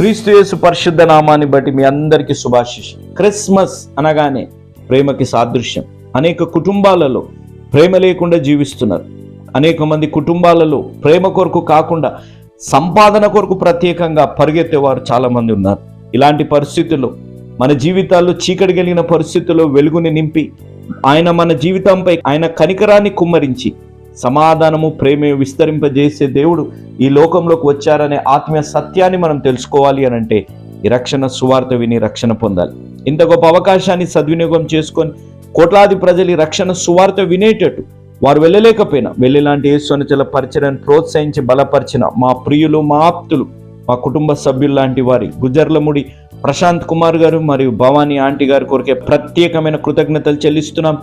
క్రీస్తుయేసు పరిశుద్ధ నామాన్ని బట్టి మీ అందరికీ శుభాశిష్. క్రిస్మస్ అనగానే ప్రేమకి సాదృశ్యం. అనేక కుటుంబాలలో ప్రేమ లేకుండా జీవిస్తున్నారు. అనేక మంది కుటుంబాలలో ప్రేమ కొరకు కాకుండా సంపాదన కొరకు ప్రత్యేకంగా పరిగెత్తేవారు చాలామంది ఉన్నారు. ఇలాంటి పరిస్థితుల్లో మన జీవితాల్లో చీకటి కలిగిన పరిస్థితుల్లో వెలుగుని నింపి ఆయన మన జీవితంపై ఆయన కనికరాన్ని కుమ్మరించి సమాధానము ప్రేమ విస్తరింపజేసే దేవుడు ఈ లోకంలోకి వచ్చారనే ఆత్మీయ సత్యాన్ని మనం తెలుసుకోవాలి అని అంటే ఈ రక్షణ సువార్త విని రక్షణ పొందాలి. ఇంత గొప్ప అవకాశాన్ని సద్వినియోగం చేసుకొని కోట్లాది ప్రజలు ఈ రక్షణ సువార్త వినేటట్టు వారు వెళ్ళలేకపోయినా వెళ్ళేలాంటి యేసుని పరిచయను ప్రోత్సహించి బలపరిచిన మా ప్రియులు మా ఆప్తులు మా కుటుంబ సభ్యులు లాంటి వారి గుజర్లముడి ప్రశాంత్ కుమార్ గారు మరియు భవానీ ఆంటీ గారి కొరకే ప్రత్యేకమైన కృతజ్ఞతలు చెల్లిస్తున్నాం.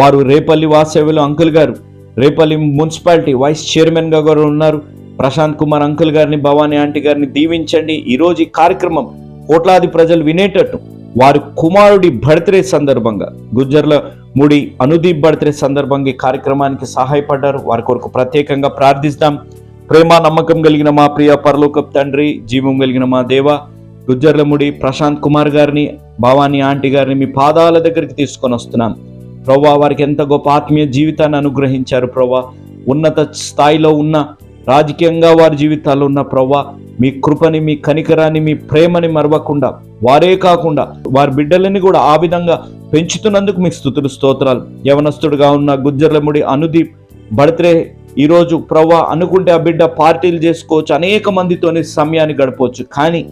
వారు రేపల్లి వాసేవలు అంకుల్ గారు రేపల్లి మున్సిపాలిటీ వైస్ చైర్మన్గా గారు కూడా ఉన్నారు. ప్రశాంత్ కుమార్ అంకుల్ గారిని భవానీ ఆంటీ గారిని దీవించండి. ఈరోజు ఈ కార్యక్రమం కోట్లాది ప్రజలు వినేటట్టు. వారి కుమారుడి బర్త్డే సందర్భంగా గుజ్జర్ల ముడి అనుదీప్ బర్త్డే సందర్భంగా ఈ కార్యక్రమానికి సహాయపడ్డారు. వారి కొరకు ప్రత్యేకంగా ప్రార్థిస్తాం. ప్రేమ నమ్మకం కలిగిన మా ప్రియ పరలోకప్ తండ్రి జీవం కలిగిన మా దేవ గుజ్జర్లముడి ప్రశాంత్ కుమార్ గారిని భవానీ ఆంటీ గారిని మీ పాదాల దగ్గరికి తీసుకొని వస్తున్నాం. ప్రవ్వా వారికి ఎంత గొప్ప ఆత్మీయ జీవితాన్ని అనుగ్రహించారు ప్రవ్వా. ఉన్నత స్థాయిలో ఉన్న రాజకీయంగా వారి జీవితాల్లో ఉన్న ప్రవ్వా మీ కృపని మీ కనికరాన్ని మీ ప్రేమని మరవకుండా వారే కాకుండా వారి బిడ్డలని కూడా ఆ విధంగా పెంచుతున్నందుకు మీకు స్థుతులు స్తోత్రాలు. యవనస్తుడుగా ఉన్న గుజ్జర్లముడి అనుదీప్ బర్త్డే ఈరోజు ప్రవ్వా అనుకుంటే ఆ బిడ్డ పార్టీలు చేసుకోవచ్చు అనేక మందితోనే సమయాన్ని గడపవచ్చు. కానీ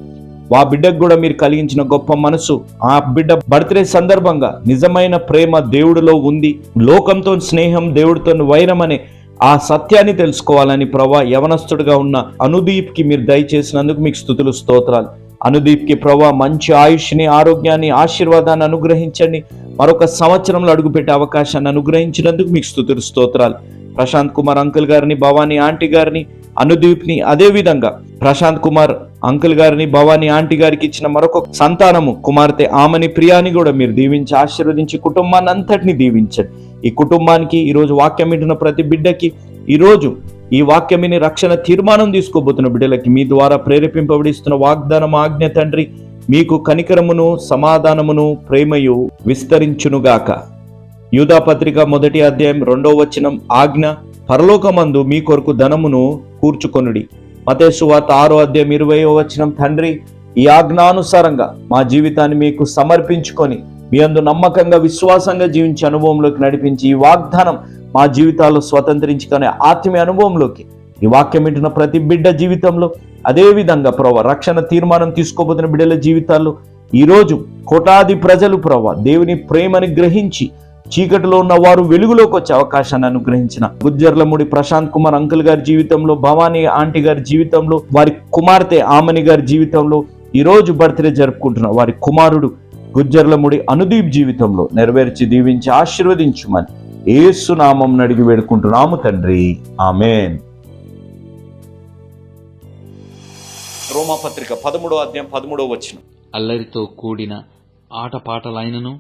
ఆ బిడ్డకు కూడా మీరు కలిగించిన గొప్ప మనసు ఆ బిడ్డ బర్త్డే సందర్భంగా నిజమైన ప్రేమ దేవుడిలో ఉంది. లోకంతో స్నేహం దేవుడితో వైరం అనే ఆ సత్యాన్ని తెలుసుకోవాలని ప్రభా యవనస్తుడిగా ఉన్న అనుదీప్కి మీరు దయచేసినందుకు మీకు స్థుతులు స్తోత్రాలు. అనుదీప్కి ప్రభా మంచి ఆయుష్ని ఆరోగ్యాన్ని ఆశీర్వాదాన్ని అనుగ్రహించండి. మరొక సంవత్సరంలో అడుగుపెట్టే అవకాశాన్ని అనుగ్రహించినందుకు మీకు స్థుతులు స్తోత్రాలు. ప్రశాంత్ కుమార్ అంకుల్ గారిని భవానీ ఆంటీ గారిని అనుదీప్ని అదే విధంగా ప్రశాంత్ కుమార్ అంకుల్ గారిని భవానీ ఆంటీ గారికి ఇచ్చిన మరొక సంతానము కుమార్తె ఆమెని ప్రియాని కూడా మీరు దీవించి ఆశీర్వదించి కుటుంబాన్ని అంతటిని దీవించండి. ఈ కుటుంబానికి ఈరోజు వాక్యం వింటున్న ప్రతి బిడ్డకి ఈరోజు ఈ వాక్యమిని రక్షణ తీర్మానం తీసుకోబోతున్న బిడ్డలకి మీ ద్వారా ప్రేరేపింపబడిస్తున్న వాగ్దానం ఆజ్ఞ తండ్రి మీకు కనికరమును సమాధానమును ప్రేమయు విస్తరించునుగాక. యూధాపత్రిక మొదటి అధ్యాయం రెండో వచనం ఆజ్ఞ పరలోకమందు మీ కొరకు ధనమును కూర్చుకొనుడి. మతేసువాత ఆరో అధ్యాయం ఇరవయో వచ్చిన తండ్రి ఈ ఆజ్ఞానుసారంగా మా జీవితాన్ని మీకు సమర్పించుకొని మీ అందు నమ్మకంగా విశ్వాసంగా జీవించే అనుభవంలోకి నడిపించి ఈ వాగ్దానం మా జీవితాల్లో స్వతంత్రించుకునే ఆత్మీయ అనుభవంలోకి. ఈ వాక్యం వింటున్న ప్రతి బిడ్డ జీవితంలో అదేవిధంగా ప్రభావ రక్షణ తీర్మానం తీసుకోబోతున్న బిడ్డల జీవితాల్లో ఈరోజు కోటాది ప్రజలు ప్రభావ దేవుని ప్రేమని గ్రహించి చీకటిలో ఉన్న వారు వెలుగులోకి వచ్చే అవకాశాన్ని అనుగ్రహించిన గుజ్జర్లముడి ప్రశాంత్ కుమార్ అంకుల్ గారి జీవితంలో భవానీ ఆంటీ గారి జీవితంలో వారి కుమార్తె ఆమని గారి జీవితంలో ఈ రోజు బర్త్డే జరుపుకుంటున్న వారి కుమారుడు గుజ్జర్లముడి అనుదీప్ జీవితంలో నెరవేర్చి దీవించి ఆశీర్వదించుమని ఏసు నామం నడిగి వేడుకుంటున్నాము తండ్రి. ఆమెన్. రోమాపత్రిక పదమూడో అధ్యాయం పదమూడో వచ్చిన అల్లరితో కూడిన ఆటపాటలైనను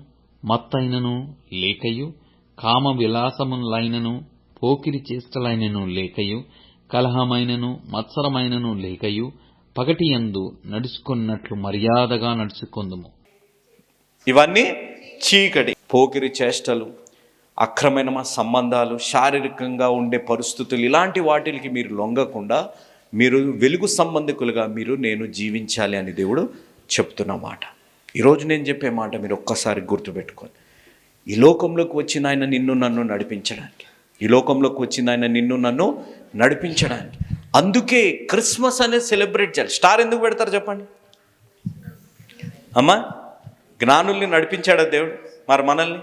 మత్తైనను లేకయు కామ విలాసములైనను పోకిరి చేష్టలైనను లేకయు కలహమైనను మత్సరమైనను లేకయు పగటియందు నడుచుకున్నట్లు మర్యాదగా నడుచుకుందుము. ఇవన్నీ చీకటి పోకిరి చేష్టలు అక్రమైన సంబంధాలు శారీరకంగా ఉండే పరిస్థితులు ఇలాంటి వాటికి మీరు లొంగకుండా మీరు వెలుగు సంబంధికులుగా మీరు నేను జీవించాలి అని దేవుడు చెప్తున్నమాట. ఈరోజు నేను చెప్పే మాట మీరు ఒక్కసారి గుర్తుపెట్టుకోండి. ఈ లోకంలోకి వచ్చిన ఆయన నిన్ను నన్ను నడిపించడానికి. ఈ లోకంలోకి వచ్చిన ఆయన నిన్ను నన్ను నడిపించడానికి. అందుకే క్రిస్మస్ అనేది సెలబ్రేట్ చేయాలి. స్టార్ ఎందుకు పెడతారు చెప్పండి? అమ్మా జ్ఞానుల్ని నడిపించాడా దేవుడు? మరి మనల్ని?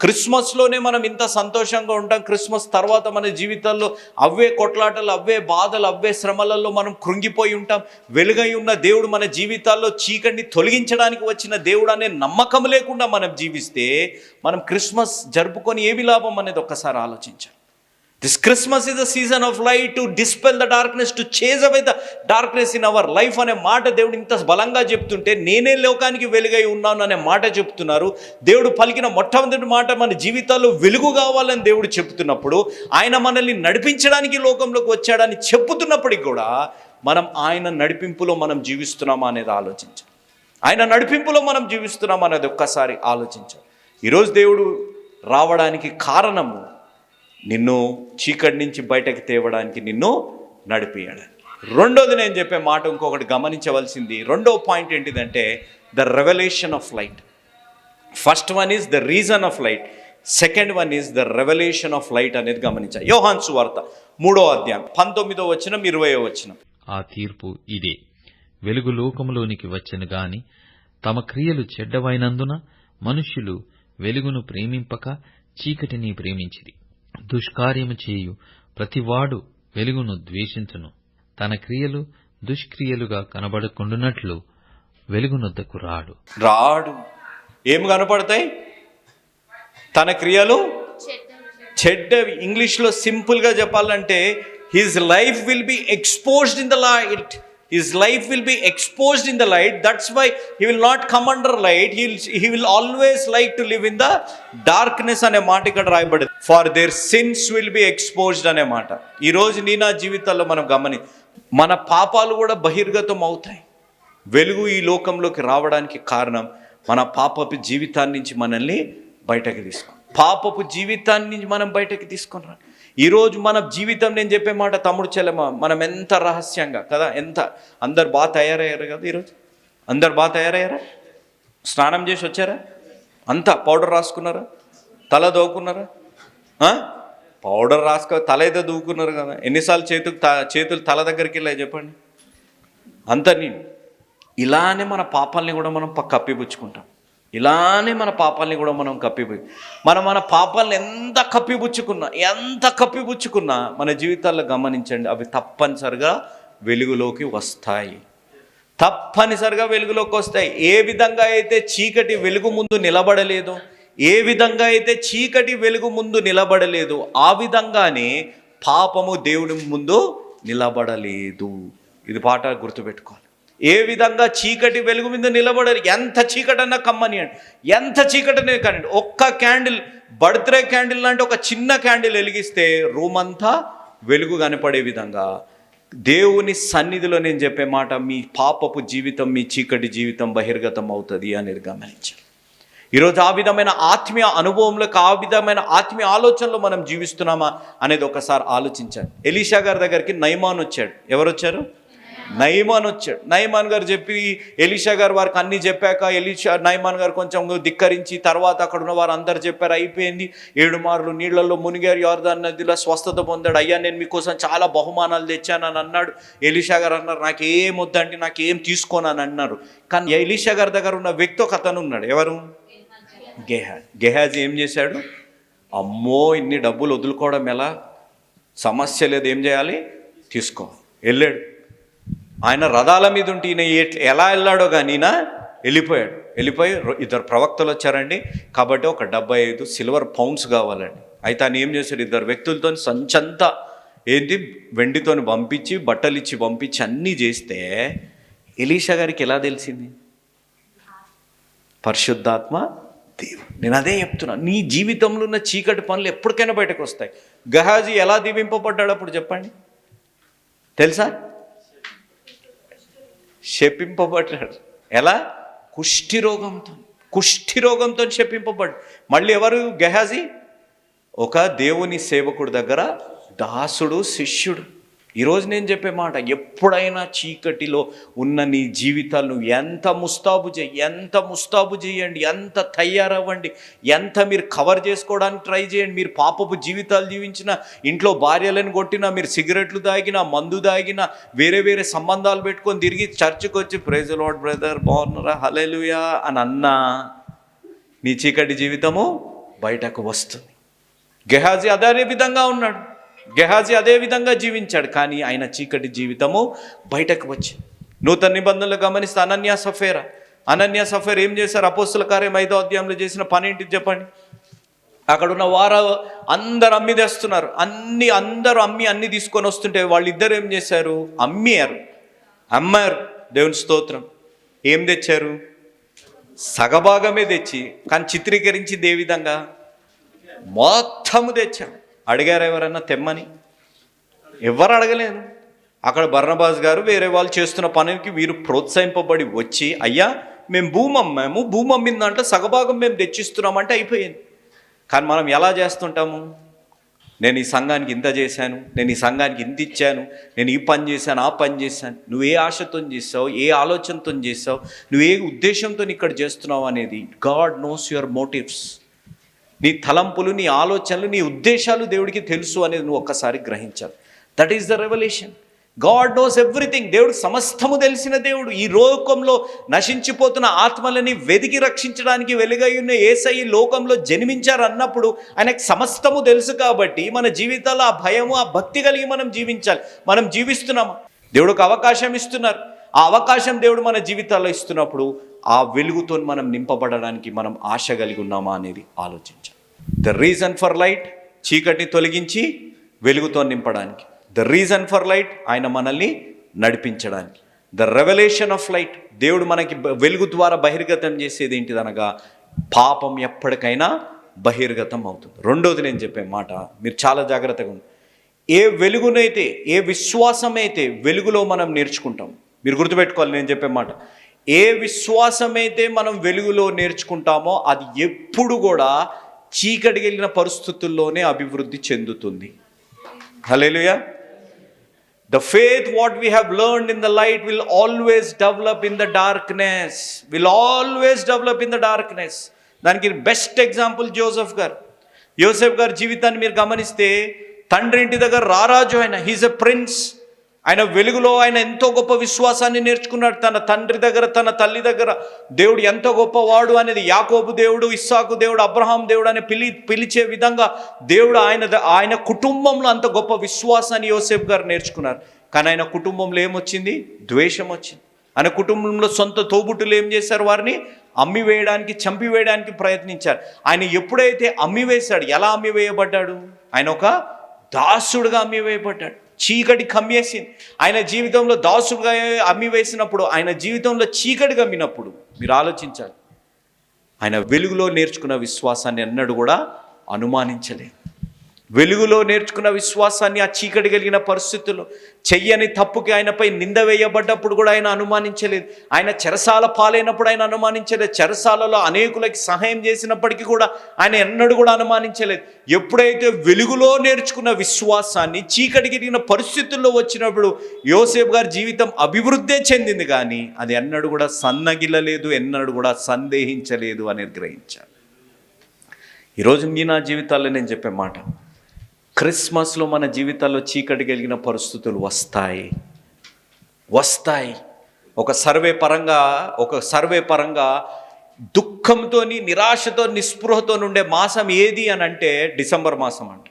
క్రిస్మస్లోనే మనం ఇంత సంతోషంగా ఉంటాం. క్రిస్మస్ తర్వాత మన జీవితాల్లో అవే కొట్లాటలు అవే బాధలు అవే శ్రమలలో మనం కృంగిపోయి ఉంటాం. వెలుగై ఉన్న దేవుడు మన జీవితాల్లో చీకటిని తొలగించడానికి వచ్చిన దేవుడు అనే నమ్మకం లేకుండా మనం జీవిస్తే మనం క్రిస్మస్ జరుపుకొని ఏమి లాభం అనేది ఒక్కసారి ఆలోచించాలి this Christmas is the season of light to dispel the darkness to chase away the darkness in our life అనే మాట దేవుడు ఇంత బలంగా చెప్తుంటే నేనే లోకానికి వెలుగై ఉన్నాను అనే మాట చెప్తున్నారు. దేవుడు పలికిన మొట్టమొదటి మాట మన జీవితాల్లో వెలుగు కావాలని దేవుడు చెప్తున్నప్పుడు ఆయన మనల్ని నడిపించడానికి లోకంలోకి వచ్చాడని చెప్తున్నప్పటికి కూడా మనం ఆయన నడిపింపులో మనం జీవిస్తున్నామా అనేది ఆలోచించాలి. ఆయన నడిపింపులో మనం జీవిస్తున్నామా అనేది ఒక్కసారి ఆలోచించాలి. ఈరోజు దేవుడు రావడానికి కారణము నిన్ను చీకటి నుంచి బయటకు తేవడానికి నిన్ను నడిపియడానికి రెండోది నేను చెప్పే మాట ఇంకొకటి గమనించవలసింది. రెండో పాయింట్ ఏంటిదంటే the revolution of light first one is the reason of light second one is the revolution of light అనేది గమనించాలి యోహాన్ సువార్త మూడో అధ్యాయం పంతొమ్మిదో వచ్చిన ఇరవయో వచ్చిన ఆ తీర్పు ఇదే. వెలుగు లోకములోనికి వచ్చిన గాని తమ క్రియలు చెడ్డవైనందున మనుష్యులు వెలుగును ప్రేమింపక చీకటిని ప్రేమించిరి. దుష్కార్యము చేయు. ప్రతివాడు వెలుగును ద్వేషించును. తన క్రియలు దుష్క్రియలుగా కనబడకుండునట్లు వెలుగునొద్దకు రాడు. రాడు. ఏం కనపడతాయి? తన క్రియలు చెడ్డవి. ఇంగ్లీష్లో సింపుల్గా చెప్పాలంటే his life will be exposed in the light. His life will be exposed in the light that's why he will not come under light he he will always like to live in the darkness అనే మాట ఇక్కడ రాయబడింది. For their sins will be exposed అనే మాట. ఈరోజు నీ నా జీవితాల్లో మనం గమని మన పాపాలు కూడా బహిర్గతం అవుతాయి. వెలుగు ఈ లోకంలోకి రావడానికి కారణం మన పాపపు జీవితాన్ని నుంచి మనల్ని బయటకు తీసుకు. పాపపు జీవితాన్ని నుంచి మనం బయటకు తీసుకుని రా. ఈరోజు మన జీవితం నేను చెప్పే మాట తమ్ముడు చెల్లెమ మనం ఎంత రహస్యంగా కదా ఎంత? అందరు బాగా తయారయ్యారు కదా ఈరోజు? అందరు బాగా తయారయ్యారా? స్నానం చేసి వచ్చారా? అంతా పౌడర్ రాసుకున్నారా? తల దోకున్నారా? పౌడర్ రాసుకో తల ఏదో దూకున్నారు కదా. ఎన్నిసార్లు చేతులు త- చేతులు తల దగ్గరికి వెళ్ళాయి చెప్పండి. అంత నేను ఇలానే మన పాపాలని కూడా మనం కప్పిపుచ్చుకుంటాం. ఇలానే మన పాపాలని కూడా మనం కప్పిపు మనం మన పాపాలను ఎంత కప్పిపుచ్చుకున్నా ఎంత కప్పిపుచ్చుకున్నా మన జీవితాల్లో గమనించండి అవి తప్పనిసరిగా వెలుగులోకి వస్తాయి. తప్పనిసరిగా వెలుగులోకి వస్తాయి. ఏ విధంగా అయితే చీకటి వెలుగు ముందు నిలబడలేదు ఏ విధంగా అయితే చీకటి వెలుగు ముందు నిలబడలేదు ఆ విధంగానే పాపము దేవుని ముందు నిలబడలేదు. ఇది పాట గుర్తుపెట్టుకోవాలి. ఏ విధంగా చీకటి వెలుగు మీద నిలబడరు? ఎంత చీకటన్నా కమ్మనియండి ఎంత చీకటనే కానీ ఒక్క క్యాండిల్ బర్త్డే క్యాండిల్ లాంటి ఒక చిన్న క్యాండిల్ వెలిగిస్తే రూమ్ అంతా వెలుగు కనపడే విధంగా. దేవుని సన్నిధిలో నేను చెప్పే మాట మీ పాపపు జీవితం మీ చీకటి జీవితం బహిర్గతం అవుతుంది అనేది గమనించాలి. ఈరోజు ఆ విధమైన ఆత్మీయ అనుభవంలోకి ఆ విధమైన ఆత్మీయ ఆలోచనలో మనం జీవిస్తున్నామా అనేది ఒకసారి ఆలోచించాలి ఎలీషా గారి దగ్గరికి నైమాన్ వచ్చాడు. ఎవరు వచ్చారు నయమాన్ వచ్చాడు. నయమాన్ గారు చెప్పి ఎలీషా గారు వారికి అన్ని చెప్పాక ఎలీషా నయమాన్ గారు కొంచెం ధిక్కరించి తర్వాత అక్కడ ఉన్న వారు అందరు చెప్పారు అయిపోయింది. ఏడు మార్లు నీళ్ళలో మునిగారు యోర్దాన్ నదిలో స్వస్థత పొందాడు. అయ్యా నేను మీకోసం చాలా బహుమానాలు తెచ్చానని అన్నాడు. ఎలీషా గారు అన్నారు నాకేం వద్దంటే నాకేం తీసుకోనని అన్నారు. కానీ ఎలీషా గారి దగ్గర ఉన్న వ్యక్తి ఒక అతను ఉన్నాడు. ఎవరు? గెహాజ్. గెహాజ్ ఏం చేశాడు? అమ్మో ఇన్ని డబ్బులు వదులుకోవడం ఎలా? సమస్య లేదు ఏం చేయాలి? తీసుకో. వెళ్ళాడు. ఆయన రథాల మీద ఉంటే ఈయన ఎలా వెళ్ళాడో కానీ ఈయన వెళ్ళిపోయాడు. వెళ్ళిపోయి ఇద్దరు ప్రవక్తలు వచ్చారండి. కాబట్టి ఒక డెబ్బై ఐదు సిల్వర్ పౌండ్స్ కావాలండి. అయితే ఆయన ఏం చేశాడు? ఇద్దరు వ్యక్తులతో సంచంతా ఏంటి వెండితోని పంపించి బట్టలు ఇచ్చి పంపించి అన్నీ చేస్తే ఎలీషా గారికి ఎలా తెలిసింది? పరిశుద్ధాత్మ దేవుడు. నేను అదే చెప్తున్నా. నీ జీవితంలో ఉన్న చీకటి పనులు ఎప్పటికైనా బయటకు వస్తాయి. గహాజీ ఎలా దీవింపబడ్డాడు అప్పుడు చెప్పండి. తెలుసా? శపింపబడ్డాడు. ఎలా? కుష్టి రోగంతో కుష్టి రోగంతో శపింపబడ్డాడు. మళ్ళీ ఎవరు? గెహాజీ? ఒక దేవుని సేవకుడి దగ్గర దాసుడు శిష్యుడు. ఈరోజు నేను చెప్పే మాట ఎప్పుడైనా చీకటిలో ఉన్న నీ జీవితాలు నువ్వు ఎంత ముస్తాబు చేయి ఎంత ముస్తాబు చేయండి ఎంత తయారవ్వండి ఎంత మీరు కవర్ చేసుకోవడానికి ట్రై చేయండి. మీరు పాపపు జీవితాలు జీవించిన ఇంట్లో భార్యలను కొట్టినా మీరు సిగరెట్లు తాగినా మందు తాగినా వేరే వేరే సంబంధాలు పెట్టుకొని తిరిగి చర్చికి వచ్చి ప్రైజ్ లాడ్ బ్రదర్ బాగున్నారా? హలేలుయా అని అన్నా నీ చీకటి జీవితము బయటకు వస్తుంది. గెహాజీ అదే విధంగా ఉన్నాడు. గెహాజీ అదే విధంగా జీవించాడు కానీ ఆయన చీకటి జీవితము బయటకు వచ్చింది. నూతన నిబంధనలు గమనిస్తే అనన్య సఫేరా. అనన్య సఫేర్ ఏం చేశారు? అపోస్తుల కార్యం ఐదో అధ్యాయంలో చేసిన పని ఏంటి చెప్పండి? అక్కడున్న వారు అందరు అమ్మి తెస్తున్నారు. అన్ని అందరూ అమ్మి అన్ని తీసుకొని వస్తుంటే వాళ్ళిద్దరు ఏం చేశారు? అమ్మారు. అమ్మారు. దేవుని స్తోత్రం. ఏం తెచ్చారు? సగభాగమే తెచ్చి కానీ చిత్రీకరించింది ఏ విధంగా మొత్తము తెచ్చాం అడిగారు ఎవరన్నా తెమ్మని? ఎవరు అడగలేదు అక్కడ బర్ణబాస్ గారు వేరే వాళ్ళు చేస్తున్న పనికి వీరు ప్రోత్సహింపబడి వచ్చి అయ్యా మేము భూమి అమ్మాము భూమి అమ్మిన దాంట్లో సగభాగం మేము తెచ్చిస్తున్నామంటే అయిపోయింది. కానీ మనం ఎలా చేస్తుంటాము? నేను ఈ సంఘానికి ఇంత చేశాను నేను ఈ సంఘానికి ఇంత ఇచ్చాను నేను ఈ పని చేశాను ఆ పని చేశాను. నువ్వు ఏ ఆశతో చేసావు ఏ ఆలోచనతో చేసావు నువ్వు ఏ ఉద్దేశంతో ఇక్కడ చేస్తున్నావు అనేది గాడ్ నోస్ యువర్ మోటివ్స్ నీ తలంపులు నీ ఆలోచనలు నీ ఉద్దేశాలు దేవుడికి తెలుసు అనేది నువ్వు ఒక్కసారి గ్రహించాలి. That is the revolution God knows everything దేవుడు సమస్తము తెలిసిన దేవుడు. ఈ లోకంలో నశించిపోతున్న ఆత్మలని వెదికి రక్షించడానికి వెలుగై ఉన్న ఏసై లోకంలో జన్మించారు అన్నప్పుడు ఆయనకు సమస్తము తెలుసు కాబట్టి మన జీవితాల్లో ఆ భయము ఆ భక్తి కలిగి మనం జీవించాలి. మనం జీవిస్తున్నామా? దేవుడికి అవకాశం ఇస్తున్నారు. ఆ అవకాశం దేవుడు మన జీవితాల్లో ఇస్తున్నప్పుడు ఆ వెలుగుతో మనం నింపబడడానికి మనం ఆశ కలిగి ఉన్నామా అనేది ఆలోచన. ద రీజన్ ఫర్ లైట్ చీకటిని తొలగించి వెలుగుతో నింపడానికి. ద రీజన్ ఫర్ లైట్ ఆయన మనల్ని నడిపించడానికి. ద రెవల్యూషన్ ఆఫ్ లైట్ దేవుడు మనకి వెలుగు ద్వారా బహిర్గతం చేసేది ఏంటిదనగా పాపం ఎప్పటికైనా బహిర్గతం అవుతుంది. రెండోది నేను చెప్పే మాట మీరు చాలా జాగ్రత్తగా ఉంది ఏ వెలుగునైతే ఏ విశ్వాసం అయితే వెలుగులో మనం నేర్చుకుంటాం మీరు గుర్తుపెట్టుకోవాలి నేను చెప్పే మాట. ఏ విశ్వాసమైతే మనం వెలుగులో నేర్చుకుంటామో అది ఎప్పుడు కూడా చీకటి కలిగిన పరిస్థితుల్లోనే అభివృద్ధి చెందుతుంది. Hallelujah the faith what we have learn in the light will always develop in the darkness will always develop in the darkness దానికి బెస్ట్ ఎగ్జాంపుల్ జోసెఫ్ గార్. యోసెఫ్ గారి జీవితాన్ని మీరు గమనిస్తే తండ్రి ఇంటి దగ్గర రారాజు ఆయన హీస్ ఎ ప్రిన్స్ ఆయన వెలుగులో ఆయన ఎంతో గొప్ప విశ్వాసాన్ని నేర్చుకున్నాడు. తన తండ్రి దగ్గర తన తల్లి దగ్గర. దేవుడు ఎంతో గొప్పవాడు అనేది యాకోబు దేవుడు ఇస్సాకు దేవుడు అబ్రహాం దేవుడు అని పిలి పిలిచే విధంగా దేవుడు ఆయన ఆయన కుటుంబంలో అంత గొప్ప విశ్వాసాన్ని యోసేఫ్ గారు నేర్చుకున్నారు. కానీ ఆయన కుటుంబంలో ఏమొచ్చింది? ద్వేషం వచ్చింది. ఆయన కుటుంబంలో సొంత తోబుట్టులు ఏం చేశారు వారిని? అమ్మివేయడానికి చంపివేయడానికి ప్రయత్నించారు. ఆయన ఎప్పుడైతే అమ్మివేశాడు ఎలా అమ్మివేయబడ్డాడు ఆయన ఒక దాసుడుగా అమ్మివేయబడ్డాడు చీకటి కమ్మేసింది. ఆయన జీవితంలో దాసుడుగా అమ్మివేసినప్పుడు ఆయన జీవితంలో చీకటి కమ్మినప్పుడు మీరు ఆలోచించాలి. ఆయన వెలుగులో నేర్చుకున్న విశ్వాసాన్ని ఎన్నడూ కూడా అనుమానించలేదు. వెలుగులో నేర్చుకున్న విశ్వాసాన్ని ఆ చీకటి కలిగిన పరిస్థితుల్లో చెయ్యని తప్పుకి ఆయనపై నింద వేయబడ్డప్పుడు కూడా ఆయన అనుమానించలేదు. ఆయన చెరసాల పాలైనప్పుడు ఆయన అనుమానించలేదు. చెరసాలలో అనేకులకి సహాయం చేసినప్పటికీ కూడా ఆయన ఎన్నడూ కూడా అనుమానించలేదు. ఎప్పుడైతే వెలుగులో నేర్చుకున్న విశ్వాసాన్ని చీకటి కలిగిన పరిస్థితుల్లో వచ్చినప్పుడు యోసేఫ్ గారి జీవితం అభివృద్ధే చెందింది కానీ అది ఎన్నడూ కూడా సన్నగిల్లలేదు ఎన్నడూ కూడా సందేహించలేదు అని గ్రహించారు. ఈరోజు మీ నా జీవితాల్లో నేను చెప్పే మాట క్రిస్మస్లో మన జీవితాల్లో చీకటి కలిగిన పరిస్థితులు వస్తాయి. వస్తాయి. ఒక సర్వే పరంగా ఒక సర్వే పరంగా దుఃఖంతో నిరాశతో నిస్పృహతో ఉండే మాసం ఏది అని అంటే డిసెంబర్ మాసం అంట.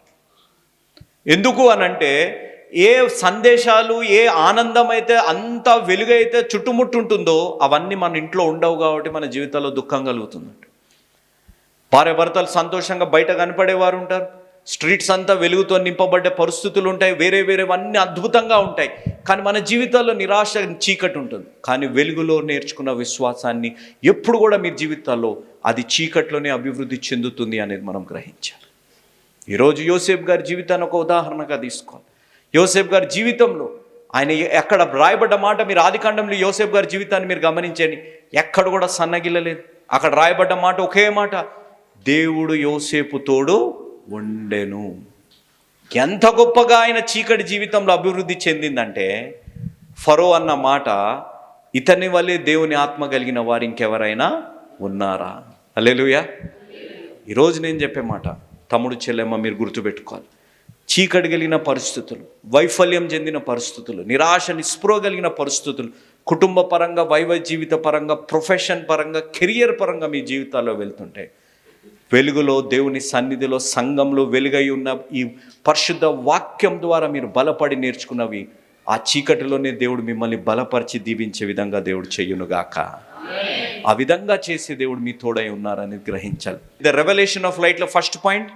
ఎందుకు అనంటే ఏ సందేశాలు ఏ ఆనందం అయితే అంత వెలుగైతే చుట్టుముట్టుంటుందో అవన్నీ మన ఇంట్లో ఉండవు కాబట్టి మన జీవితంలో దుఃఖం కలుగుతుందంట. భార్య భర్తలు సంతోషంగా బయట కనపడేవారు ఉంటారు. స్ట్రీట్స్ అంతా వెలుగుతో నింపబడ్డ పరిస్థితులు ఉంటాయి వేరే వేరేవన్నీ అద్భుతంగా ఉంటాయి. కానీ మన జీవితాల్లో నిరాశ చీకటి ఉంటుంది. కానీ వెలుగులో నేర్చుకున్న విశ్వాసాన్ని ఎప్పుడు కూడా మీ జీవితాల్లో అది చీకట్లోనే అభివృద్ధి చెందుతుంది అనేది మనం గ్రహించాలి. ఈరోజు యోసేఫ్ గారి జీవితాన్ని ఒక ఉదాహరణగా తీసుకోవాలి యోసేఫ్ గారి జీవితంలో ఆయన ఎక్కడ రాయబడ్డ మాట మీరు ఆదికాండంలో యోసేఫ్ గారి జీవితాన్ని మీరు గమనించండి. ఎక్కడ కూడా సన్నగిల్లలేదు. అక్కడ రాయబడ్డ మాట ఒకే మాట దేవుడు యోసేపు తోడు ఉండెను. ఎంత గొప్పగా ఆయన చీకటి జీవితంలో అభివృద్ధి చెందిందంటే ఫరో అన్న మాట ఇతని వల్లే దేవుని ఆత్మ కలిగిన వారు ఇంకెవరైనా ఉన్నారా? అల్లెలుయా ఈరోజు నేను చెప్పే మాట తమ్ముడు చెల్లెమ్మ మీరు గుర్తుపెట్టుకోవాలి. చీకటి కలిగిన పరిస్థితులు వైఫల్యం చెందిన పరిస్థితులు నిరాశ నిస్పృహ కలిగిన పరిస్థితులు కుటుంబ పరంగా వైవ జీవిత పరంగా ప్రొఫెషన్ పరంగా కెరియర్ పరంగా మీ జీవితాల్లో వెళ్తుంటే వెలుగులో దేవుని సన్నిధిలో సంఘంలో వెలుగై ఉన్న ఈ పరిశుద్ధ వాక్యం ద్వారా మీరు బలపడి నేర్చుకున్నవి ఆ చీకటిలోనే దేవుడు మిమ్మల్ని బలపరిచి దీవించే విధంగా దేవుడు చెయ్యునుగాక ఆ విధంగా చేసే దేవుడు మీ తోడై ఉన్నారని గ్రహించాలి. ద రెవల్యూషన్ ఆఫ్ లైట్లో ఫస్ట్ పాయింట్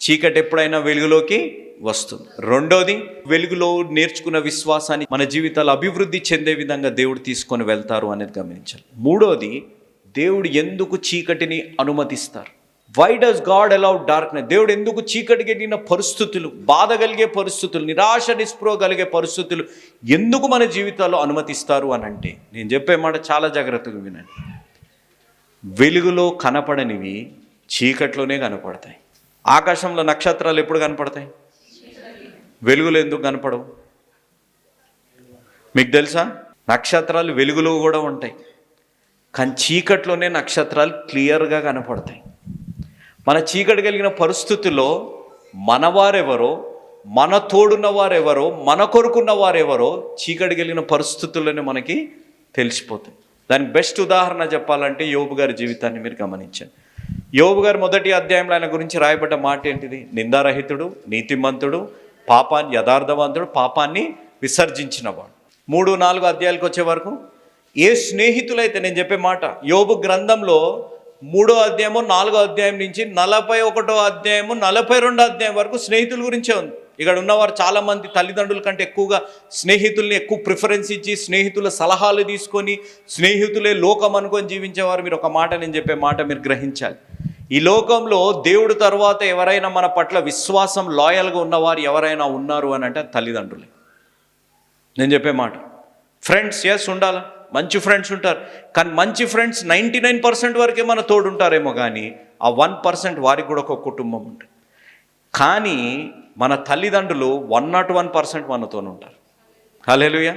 చీకటి ఎప్పుడైనా వెలుగులోకి వస్తుంది. రెండోది వెలుగులో నేర్చుకున్న విశ్వాసాన్ని మన జీవితాలు అభివృద్ధి చెందే విధంగా దేవుడు తీసుకొని వెళ్తారు అనేది గమనించాలి. మూడోది దేవుడు ఎందుకు చీకటిని అనుమతిస్తారు? Why does God allow darkness దేవుడు ఎందుకు చీకటి కలిగిన పరిస్థితులు బాధ కలిగే పరిస్థితులు నిరాశ నిస్పృహ కలిగే పరిస్థితులు ఎందుకు మన జీవితాల్లో అనుమతిస్తారు అని అంటే నేను చెప్పే మాట చాలా జాగ్రత్తగా వినండి. వెలుగులో కనపడనివి చీకట్లోనే కనపడతాయి. ఆకాశంలో నక్షత్రాలు ఎప్పుడు కనపడతాయి? వెలుగులో ఎందుకు కనపడవు? మీకు తెలుసా? నక్షత్రాలు వెలుగులో కూడా ఉంటాయి. కానీ చీకట్లోనే నక్షత్రాలు క్లియర్గా కనపడతాయి. మన చీకటి కలిగిన పరిస్థితుల్లో మనవారెవరో మన తోడున్న వారెవరో మన కొరుకున్న వారెవరో చీకటి కలిగిన పరిస్థితుల్లోనే మనకి తెలిసిపోతుంది. దానికి బెస్ట్ ఉదాహరణ చెప్పాలంటే యోబు గారి జీవితాన్ని మీరు గమనించండి. యోబు గారి మొదటి అధ్యాయంలో ఆయన గురించి రాయబడ్డ మాట ఏంటిది? నిందారహితుడు నీతిమంతుడు పాపాన్ని యథార్థవంతుడు పాపాన్ని విసర్జించినవాడు. మూడు నాలుగు అధ్యాయాలకు వచ్చే వరకు ఏ స్నేహితులైతే నేను చెప్పే మాట యోబు గ్రంథంలో మూడో అధ్యాయము నాలుగో అధ్యాయం నుంచి నలభై ఒకటో అధ్యాయము నలభై రెండో అధ్యాయం వరకు స్నేహితుల గురించే ఉంది. ఇక్కడ ఉన్నవారు చాలామంది తల్లిదండ్రుల కంటే ఎక్కువగా స్నేహితుల్ని ఎక్కువ ప్రిఫరెన్స్ ఇచ్చి స్నేహితుల సలహాలు తీసుకొని స్నేహితులే లోకం అనుకొని జీవించేవారు. మీరు ఒక మాట నేను చెప్పే మాట మీరు గ్రహించాలి. ఈ లోకంలో దేవుడు తర్వాత ఎవరైనా మన పట్ల విశ్వాసం లాయల్గా ఉన్నవారు ఎవరైనా ఉన్నారు అని అంటే తల్లిదండ్రులే. నేను చెప్పే మాట. ఫ్రెండ్స్ ఎస్ ఉండాలి? మంచి ఫ్రెండ్స్ ఉంటారు. కానీ మంచి ఫ్రెండ్స్ నైంటీ నైన్ పర్సెంట్ వరకే మన తోడు ఉంటారేమో కానీ ఆ వన్ పర్సెంట్ వారికి కూడా ఒక కుటుంబం ఉంటుంది. కానీ మన తల్లిదండ్రులు వన్ నాట్ వన్ పర్సెంట్ మనతో ఉంటారు. హలేలుయ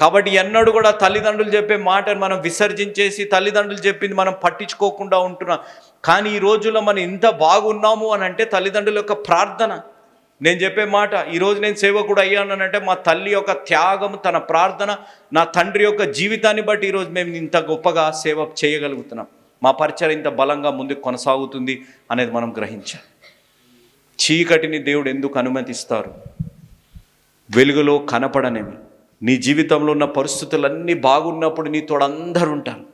కాబట్టి ఎన్నడూ కూడా తల్లిదండ్రులు చెప్పే మాటను మనం విసర్జించేసి తల్లిదండ్రులు చెప్పింది మనం పట్టించుకోకుండా ఉంటున్నాం. కానీ ఈ రోజుల్లో మనం ఇంత బాగున్నాము అని అంటే తల్లిదండ్రుల యొక్క ప్రార్థన. నేను చెప్పే మాట ఈరోజు నేను సేవకుడు అయ్యానంటే మా తల్లి యొక్క త్యాగం తన ప్రార్థన నా తండ్రి యొక్క జీవితాన్ని బట్టి ఈరోజు మేము ఇంత గొప్పగా సేవ చేయగలుగుతున్నాం. మా పరిచయం ఇంత బలంగా ముందుకు కొనసాగుతుంది అనేది మనం గ్రహించాలి. చీకటిని దేవుడు ఎందుకు అనుమతిస్తారు? వెలుగులో కనపడనేమి నీ జీవితంలో ఉన్న పరిస్థితులన్నీ బాగున్నప్పుడు నీతో అందరూ ఉంటారు.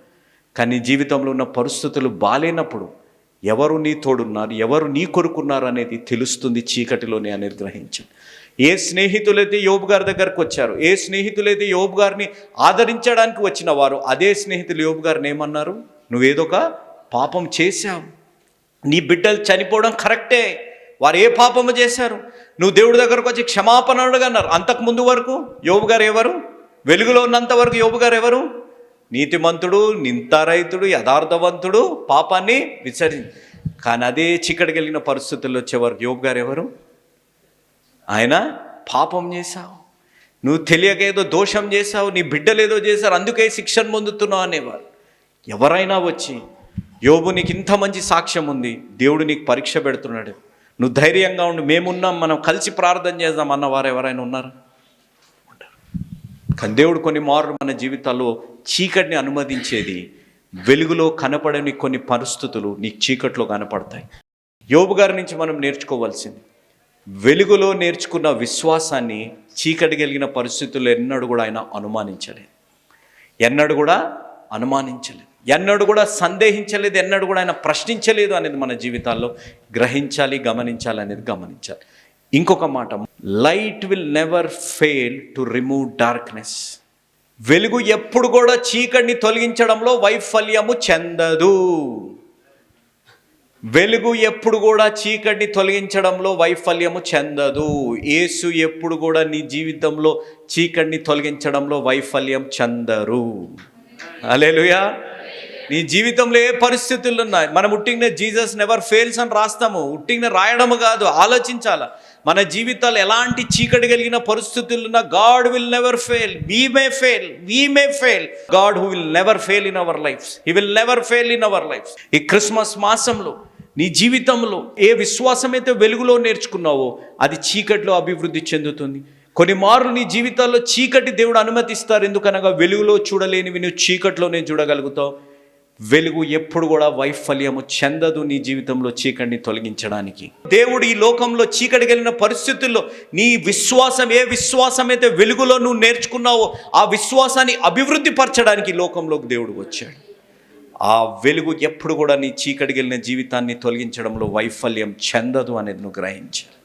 కానీ జీవితంలో ఉన్న పరిస్థితులు బాలేనప్పుడు ఎవరు నీ తోడున్నారు ఎవరు నీ కొరుకున్నారు అనేది తెలుస్తుంది చీకటిలోనే అనేది గ్రహించండి ఏ స్నేహితులైతే యోబు గారి దగ్గరకు వచ్చారు ఏ స్నేహితులైతే యోబు గారిని ఆదరించడానికి వచ్చిన వారు అదే స్నేహితులు యోబు గారిని ఏమన్నారు? నువ్వేదొక పాపం చేశావు. నీ బిడ్డలు చనిపోవడం కరెక్టే. వారు ఏ పాపము చేశారు? నువ్వు దేవుడి దగ్గరకు వచ్చి క్షమాపణలుగా అన్నారు. అంతకు ముందు వరకు యోబు గారు ఎవరు? వెలుగులో ఉన్నంత వరకు యోబు గారు ఎవరు? నీతిమంతుడు నింతారైతుడు యథార్థవంతుడు పాపాన్ని విసరి కానీ అదే చీకటి కలిగిన పరిస్థితుల్లో వచ్చేవారు యోగు గారు ఎవరు? ఆయన పాపం చేశావు. నువ్వు తెలియక ఏదో దోషం చేశావు నీ బిడ్డలు ఏదో చేశారు అందుకే శిక్షను పొందుతున్నావు అనేవారు. ఎవరైనా వచ్చి యోబు నీకు ఇంత మంచి సాక్ష్యం ఉంది దేవుడు నీకు పరీక్ష పెడుతున్నాడు. నువ్వు ధైర్యంగా ఉండి మేమున్నాం మనం కలిసి ప్రార్థన చేద్దాం అన్నవారు ఎవరైనా ఉన్నారు? కానీ దేవుడు కొన్ని మార్లు మన జీవితాల్లో చీకటిని అనుమతించేది. వెలుగులో కనపడని కొన్ని పరిస్థితులు నీ చీకట్లో కనపడతాయి. యోబు గారి నుంచి మనం నేర్చుకోవాల్సింది. వెలుగులో నేర్చుకున్న విశ్వాసాన్ని చీకటి కలిగిన పరిస్థితులు ఎన్నడూ కూడా ఆయన అనుమానించలేదు. ఎన్నడూ కూడా అనుమానించలేదు. ఎన్నడూ కూడా సందేహించలేదు ఎన్నడూ కూడా ఆయన ప్రశ్నించలేదు అనేది మన జీవితాల్లో గ్రహించాలి గమనించాలి అనేది గమనించాలి. ఇంకొక మాట. Light will never fail to remove darkness వెలుగు ఎప్పుడు కూడా చీకటిని తొలగించడంలో వైఫల్యము చెందదు. వెలుగు ఎప్పుడు కూడా చీకటిని తొలగించడంలో వైఫల్యము చెందదు. యేసు ఎప్పుడు కూడా నీ జీవితంలో చీకటిని తొలగించడంలో వైఫల్యం చెందరు. అలేలుయా నీ జీవితంలో ఏ పరిస్థితులు ఉన్నాయి మనం ఉట్టిగిన జీసస్ నెవర్ ఫెయిల్స్ అని రాస్తాము. ఉట్టిగిన రాయడము కాదు ఆలోచించాల? మన జీవితాలు ఎలాంటి చీకటి కలిగిన పరిస్థితులు ఉన్న God will never fail we may fail we may fail God who will never fail in our life he will never fail in our life ఈ క్రిస్మస్ మాసంలో నీ జీవితంలో ఏ విశ్వాసం అయితే వెలుగులో నేర్చుకున్నావో అది చీకటిలో అభివృద్ధి చెందుతుంది. కొన్ని మార్లు నీ జీవితాల్లో చీకటి దేవుడు అనుమతిస్తారు. ఎందుకనగా వెలుగులో చూడలేనివి నువ్వు చీకట్లోనే చూడగలుగుతావు. వెలుగు ఎప్పుడు కూడా వైఫల్యము చెందదు నీ జీవితంలో చీకటిని తొలగించడానికి. దేవుడు ఈ లోకంలో చీకటి కలిగిన పరిస్థితుల్లో నీ విశ్వాసం ఏ విశ్వాసం అయితే వెలుగులో నువ్వు నేర్చుకున్నావో ఆ విశ్వాసాన్ని అభివృద్ధి పరచడానికి లోకంలోకి దేవుడు వచ్చాడు. ఆ వెలుగు ఎప్పుడు కూడా నీ చీకటి కలిగిన జీవితాన్ని తొలగించడంలో వైఫల్యం చెందదు అనేది నువ్వు గ్రహించాలి.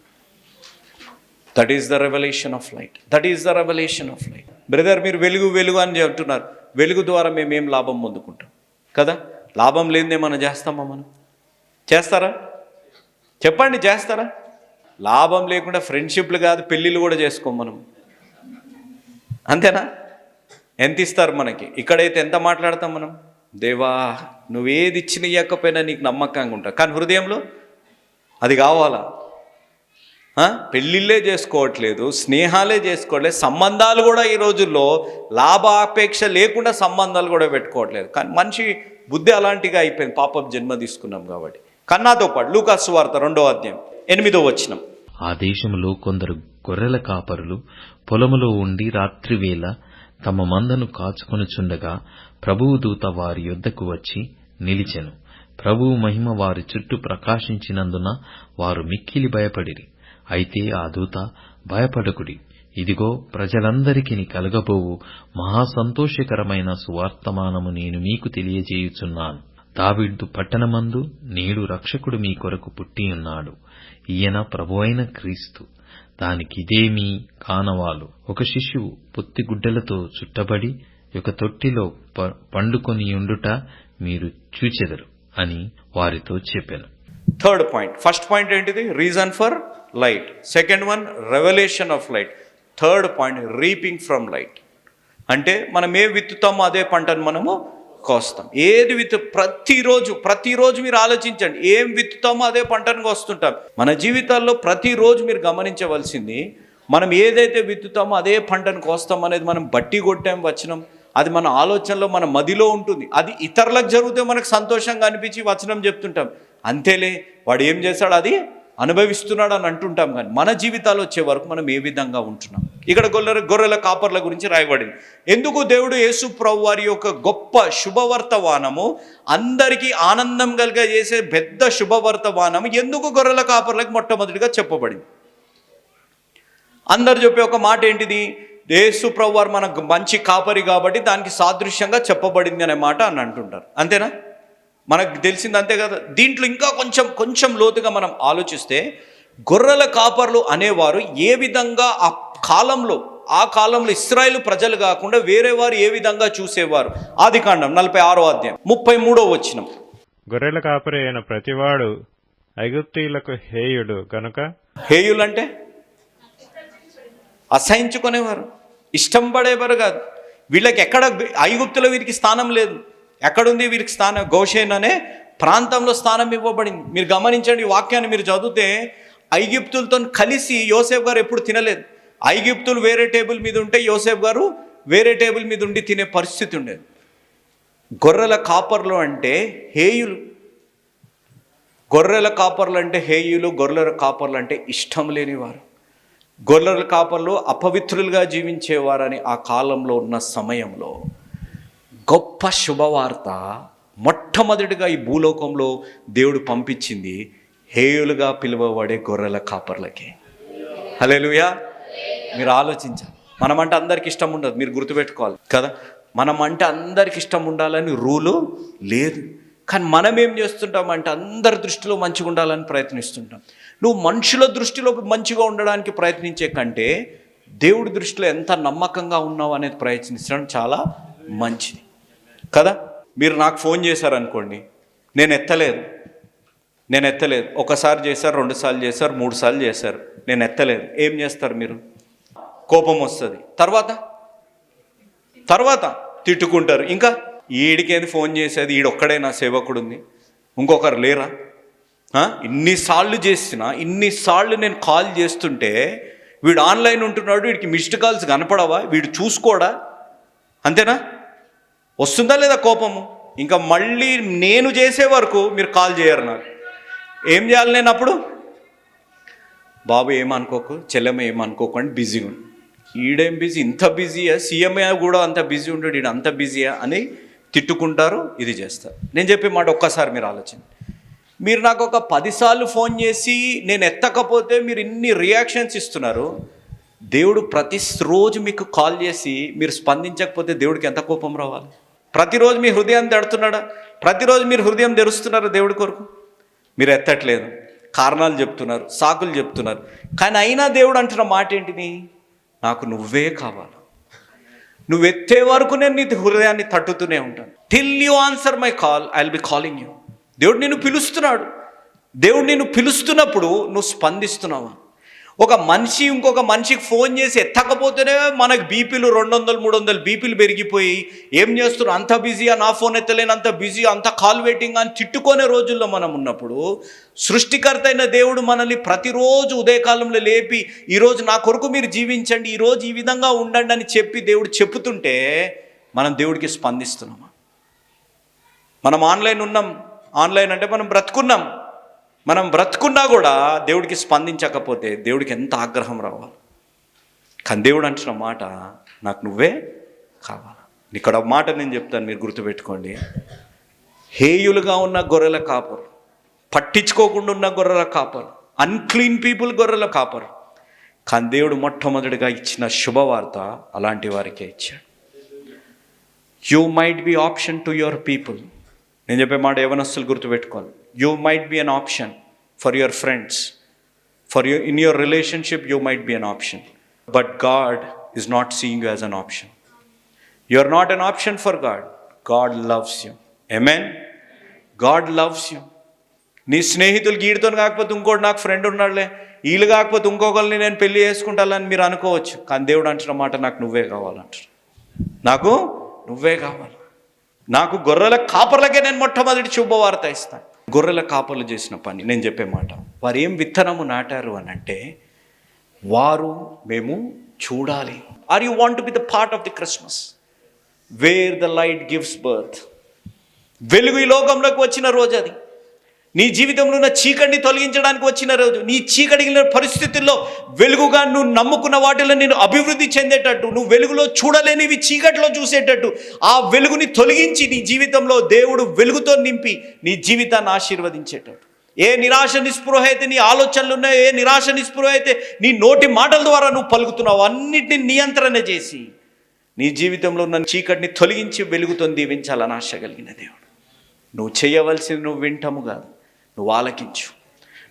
That is the revolution of light that is the revolution of light brother మీరు వెలుగు వెలుగు అని చెప్తున్నారు. వెలుగు ద్వారా మేము ఏం లాభం పొందుకుంటాం? కదా? లాభం లేనిదే మనం చేస్తామా మనం? చేస్తారా? చెప్పండి చేస్తారా? లాభం లేకుండా ఫ్రెండ్షిప్లు కాదు పెళ్ళిళ్ళు కూడా చేసుకోం మనం. అంతేనా? ఎంత ఇస్తారు మనకి? ఇక్కడైతే ఎంత మాట్లాడతాం మనం? దేవా నువ్వేది ఇచ్చిన ఇవ్వకపోయినా నీకు నమ్మకంగా ఉంటా. కానీ హృదయంలో అది కావాలా? పెళ్ళిళ్ళే చేసుకోవట్లేదు స్నేహాలే చేసుకోవట్లేదు సంబంధాలు కూడా ఈ రోజుల్లో లాభాపేక్ష లేకుండా సంబంధాలు కూడా పెట్టుకోవట్లేదు. కానీ మనిషి బుద్ధి అలాంటిగా అయిపోయింది పాపం జన్మ తీసుకున్నాం కాబట్టి. కన్నాతో పాటు లూకాసు వార్త రెండో అధ్యాయం ఎనిమిదో వచ్చినం ఆ దేశంలో కొందరు గొర్రెల కాపరులు పొలములో ఉండి రాత్రివేళ తమ మందను కాచుకొనుచుండగా ప్రభువు దూత వారి యొద్దకు వచ్చి నిలిచెను. ప్రభువు మహిమ వారి చుట్టూ ప్రకాశించినందున వారు మిక్కిలి భయపడిరి. అయితే ఆ దూత భయపడకుడి. ఇదిగో ప్రజలందరికీ కలగబోవు. మహా సంతోషకరమైన సువార్తమానము నేను మీకు తెలియజేయుచున్నాను. దావిడ్దు పట్టణమందు నేడు రక్షకుడు మీ కొరకు పుట్టియున్నాడు ఈయన ప్రభువైన క్రీస్తు. దానికిదేమీ కానవాలు. ఒక శిశువు పొత్తిగుడ్డలతో చుట్టబడి ఒక తొట్టిలో ప- పండుకొనియుండుట మీరు చూచెదరు అని వారితో చెప్పాను. థర్డ్ పాయింట్ ఫస్ట్ పాయింట్ ఏంటిది? Reason for light second one revolution of light third point reaping from light అంటే మనం ఏ విత్తుతామో అదే పంటను మనము కోస్తాం. ఏది విత్తు ప్రతిరోజు ప్రతిరోజు మీరు ఆలోచించండి. ఏం విత్తుతామో అదే పంటను కోస్తుంటాం. మన జీవితాల్లో ప్రతిరోజు మీరు గమనించవలసింది మనం ఏదైతే విత్తుతామో అదే పంటను కోస్తాం అనేది మనం బట్టి కొట్టాం వచనం. అది మన ఆలోచనలో మన మదిలో ఉంటుంది. అది ఇతరులకు జరిగితే మనకు సంతోషంగా అనిపించి వచనం చెప్తుంటాం. అంతేలే వాడు ఏం చేశాడు అది? అనుభవిస్తున్నాడు అని అంటుంటాం కానీ మన జీవితాలు వచ్చే వరకు మనం ఏ విధంగా ఉంటున్నాం? ఇక్కడ గొల్లర గొర్రెల కాపర్ల గురించి రాయబడింది. ఎందుకు దేవుడు యేసు ప్రభు వారి యొక్క గొప్ప శుభవర్తమానము అందరికీ ఆనందం కలిగ చేసే పెద్ద శుభవర్తమానం ఎందుకు గొర్రెల కాపర్లకు మొట్టమొదటిగా చెప్పబడింది? అందరు చెప్పే ఒక మాట ఏంటిది? యేసు ప్రభు వారు మనకు మంచి కాపరి కాబట్టి దానికి సాదృశ్యంగా చెప్పబడింది అనే మాట అని అంటుంటారు. అంతేనా? మనకు తెలిసింది అంతే కదా. దీంట్లో ఇంకా కొంచెం కొంచెం లోతుగా మనం ఆలోచిస్తే గొర్రెల కాపర్లు అనేవారు ఏ విధంగా ఆ కాలంలో ఆ కాలంలో ఇస్రాయేల్ ప్రజలు కాకుండా వేరే వారు ఏ విధంగా చూసేవారు? ఆది కాండం నలభై ఆరో అధ్యాయం ముప్పై మూడో వచ్చినం గొర్రెల కాపరి అయిన ప్రతివాడు ఐగుప్తీయులకు హేయుడు గనుక? హేయులంటే? అసహించుకునేవారు. ఇష్టం పడేవారు కాదు. వీళ్ళకి ఎక్కడ ఐగుప్తులో వీరికి స్థానం లేదు. ఎక్కడుంది వీరికి స్థానం? గోషేన్ అనే ప్రాంతంలో స్థానం ఇవ్వబడింది. మీరు గమనించండి ఈ వాక్యాన్ని మీరు చదివితే ఐగిప్తులతో కలిసి యోసేఫ్ గారు ఎప్పుడు తినలేదు. ఐగిప్తులు వేరే టేబుల్ మీద ఉంటే యోసేఫ్ గారు వేరే టేబుల్ మీద ఉండి తినే పరిస్థితి ఉండేది. గొర్రెల కాపర్లు అంటే హేయులు. గొర్రెల కాపర్లు అంటే హేయులు గొర్రెల కాపర్లు అంటే ఇష్టం లేనివారు. గొర్రెల కాపర్లు అపవిత్రులుగా జీవించేవారని ఆ కాలంలో ఉన్న సమయంలో గొప్ప శుభవార్త మొట్టమొదటిగా ఈ భూలోకంలో దేవుడు పంపించింది హేయులుగా పిలువబడే గొర్రెల కాపర్లకే. హలేలుయా మీరు ఆలోచించాలి. మనమంటే అందరికి ఇష్టం ఉండదు. మీరు గుర్తుపెట్టుకోవాలి. కదా? మనం అంటే అందరికి ఇష్టం ఉండాలని రూలు లేదు. కానీ మనం ఏం చేస్తుంటామంటే అందరి దృష్టిలో మంచిగా ఉండాలని ప్రయత్నిస్తుంటాం. నువ్వు మనుషుల దృష్టిలో మంచిగా ఉండడానికి ప్రయత్నించే కంటే దేవుడి దృష్టిలో ఎంత నమ్మకంగా ఉన్నావు అనేది ప్రయత్నించడం చాలా మంచిది. కదా? మీరు నాకు ఫోన్ చేశారనుకోండి. నేను ఎత్తలేదు. నేను ఎత్తలేదు. ఒకసారి చేశారు రెండు సార్లు చేశారు మూడు సార్లు చేశారు. నేను ఎత్తలేదు. ఏం చేస్తారు మీరు? కోపం వస్తుంది. తర్వాత? తర్వాత తిట్టుకుంటారు. ఇంకా? ఈడికేది ఫోన్ చేసేది? ఈడొక్కడే నా సేవకుడు ఉంది ఇంకొకరు లేరా? ఇన్నిసార్లు చేసినా ఇన్నిసార్లు నేను కాల్ చేస్తుంటే వీడు ఆన్లైన్ ఉంటున్నాడు వీడికి మిస్డ్ కాల్స్ కనపడవా? వీడు చూసుకోడా? అంతేనా? వస్తుందా లేదా కోపము? ఇంకా మళ్ళీ నేను చేసే వరకు మీరు కాల్ చేయరు నాకు ఏం చేయాలి నేను అప్పుడు? బాబు ఏమనుకోకు చెల్లెమ్మ ఏమనుకోకండి బిజీగా ఉండు. ఈడేం బిజీ? ఇంత బిజీయా? సీఎంఏ కూడా అంత బిజీ ఉంటాడు ఈడు అంత బిజీయా అని తిట్టుకుంటారు ఇది చేస్తారు. నేను చెప్పే మాట ఒక్కసారి మీరు ఆలోచన మీరు నాకు ఒక పదిసార్లు ఫోన్ చేసి నేను ఎత్తకపోతే మీరు ఇన్ని రియాక్షన్స్ ఇస్తున్నారు. దేవుడు ప్రతి రోజు మీకు కాల్ చేసి మీరు స్పందించకపోతే దేవుడికి ఎంత కోపం రావాలి? ప్రతిరోజు మీ హృదయాన్ని తడుతున్నాడా? ప్రతిరోజు మీరు హృదయం తెరుస్తున్నారా దేవుడి కొరకు? మీరు ఎత్తట్లేదు. కారణాలు చెప్తున్నారు సాకులు చెప్తున్నారు. కానీ అయినా దేవుడు అంటున్న మాట ఏంటిది? నాకు నువ్వే కావాలి. నువ్వు ఎత్తే వరకు నేను నీ హృదయాన్ని తట్టుతూనే ఉంటాను. Till you answer my call I be calling you దేవుడు నిన్ను పిలుస్తున్నాడు. దేవుడు నిన్ను పిలుస్తున్నప్పుడు నువ్వు స్పందిస్తున్నావా? ఒక మనిషి ఇంకొక మనిషికి ఫోన్ చేసి ఎత్తకపోతేనే మనకు బీపీలు రెండు వందలు మూడు వందలు బీపీలు పెరిగిపోయి ఏం చేస్తున్నారు? అంత బిజీగా నా ఫోన్ ఎత్తలేని అంత బిజీ అంత కాల్ వెయిటింగ్ అని తిట్టుకునే రోజుల్లో మనం ఉన్నప్పుడు సృష్టికర్త అయిన దేవుడు మనల్ని ప్రతిరోజు ఉదయకాలంలో లేపి ఈరోజు నా కొరకు మీరు జీవించండి ఈరోజు ఈ విధంగా ఉండండి అని చెప్పి దేవుడు చెప్పుతుంటే మనం దేవుడికి స్పందిస్తున్నామా? మనం ఆన్లైన్ ఉన్నాం. ఆన్లైన్ అంటే మనం బ్రతుకున్నాం. మనం బ్రతుకున్నా కూడా దేవుడికి స్పందించకపోతే దేవుడికి ఎంత ఆగ్రహం రావాలి? కానీ దేవుడు అంటున్న మాట నాకు నువ్వే కావాలి? ఇక్కడ మాట నేను చెప్తాను మీరు గుర్తుపెట్టుకోండి. హేయులుగా ఉన్న గొర్రెల కాపరు పట్టించుకోకుండా ఉన్న గొర్రెల కాపరు అన్క్లీన్ పీపుల్ గొర్రెల కాపరు. కానీ దేవుడు మొట్టమొదటిగా ఇచ్చిన శుభవార్త అలాంటి వారికే ఇచ్చాడు. You might be option to your people నేను చెప్పే మాట యవనస్తులు గుర్తుపెట్టుకోవాలి. You might be an option for your friends for you in your relationship you might be an option but God is not seeing you as an option you are not an option for God God loves you amen God loves you నీ స్నేహితులు గీడితో కాకపోతే ఇంకోటి నాకు friend ఉన్నాడులే. వీళ్ళు కాకపోతే ఇంకొకరిని నేను పెళ్ళి చేసుకుంటానని మీరు అనుకోవచ్చు. కానీ దేవుడు అంటున్న మాట నాకు నువ్వే కావాలంటారు. నాకు నువ్వే కావాలి. నాకు గొర్రెల కాపర్లకే నేను మొట్టమొదటి శుభవార్త ఇస్తాను. గొర్రెల కాపలు చేసిన పని నేను చెప్పే మాట. వారు ఏం విత్తనము నాటారు అని అంటే వారు మేము చూడాలి. Are you want be the part of the Christmas where the light gives birth వెలుగు ఈ లోకంలోకి వచ్చిన రోజు అది. నీ జీవితంలో ఉన్న చీకటిని తొలగించడానికి వచ్చిన రోజు నీ చీకటిగిన పరిస్థితుల్లో వెలుగుగా నువ్వు నమ్ముకున్న వాటిలో నేను అభివృద్ధి చెందేటట్టు నువ్వు వెలుగులో చూడలేనివి చీకటిలో చూసేటట్టు ఆ వెలుగుని తొలగించి నీ జీవితంలో దేవుడు వెలుగుతో నింపి నీ జీవితాన్ని ఆశీర్వదించేటట్టు. ఏ నిరాశ నిస్పృహ అయితే నీ ఆలోచనలు ఉన్నాయో ఏ నిరాశ నిస్పృహ అయితే నీ నోటి మాటల ద్వారా నువ్వు పలుకుతున్నావు అన్నిటిని నియంత్రణ చేసి నీ జీవితంలో ఉన్న చీకటిని తొలగించి వెలుగుతో దీవించాలని ఆశ కలిగిన దేవుడు. నువ్వు చేయవలసింది నువ్వు వింటము కాదు. నువ్వు ఆలకించు.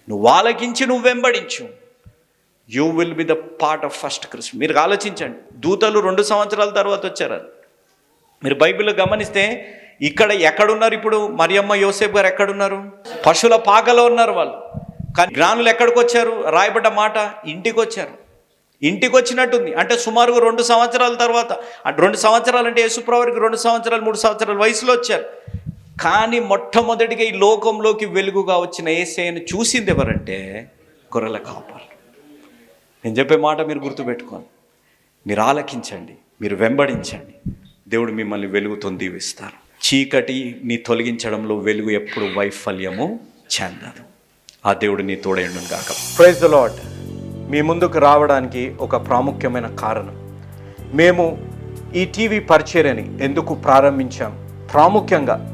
నువ్వు ఆలకించి నువ్వు వెంబడించు. You will be the part of first Christmas మీరు ఆలోచించండి. దూతలు రెండు సంవత్సరాల తర్వాత వచ్చారు మీరు బైబిల్లో గమనిస్తే ఇక్కడ ఎక్కడున్నారు ఇప్పుడు? మరియమ్మ యోసేఫ్ గారు ఎక్కడున్నారు? పశువుల పాకలో ఉన్నారు వాళ్ళు. కానీ జ్ఞానులు ఎక్కడికి వచ్చారు? రాయబడ్డ మాట ఇంటికి వచ్చారు. ఇంటికి వచ్చినట్టుంది. అంటే సుమారుగా రెండు సంవత్సరాల తర్వాత. రెండు సంవత్సరాలు అంటే యేసుప్రవారికి రెండు సంవత్సరాలు మూడు సంవత్సరాల వయసులో వచ్చారు. కానీ మొట్టమొదటిగా ఈ లోకంలోకి వెలుగుగా వచ్చిన ఏసైను చూసింది ఎవరంటే గొర్రెల కాపర్ నేను చెప్పే మాట మీరు గుర్తుపెట్టుకోండి. మీరు ఆలకించండి. మీరు వెంబడించండి. దేవుడు మిమ్మల్ని వెలుగుతో దీవిస్తారు. చీకటిని తొలగించడంలో వెలుగు ఎప్పుడు వైఫల్యము చెందదు. ఆ దేవుడు నీ తోడైండు కాక ప్రైజ్ ద లాడ్ మీ ముందుకు రావడానికి ఒక ప్రాముఖ్యమైన కారణం. మేము ఈ టీవీ పరిచర్యని ఎందుకు ప్రారంభించాం? ప్రాముఖ్యంగా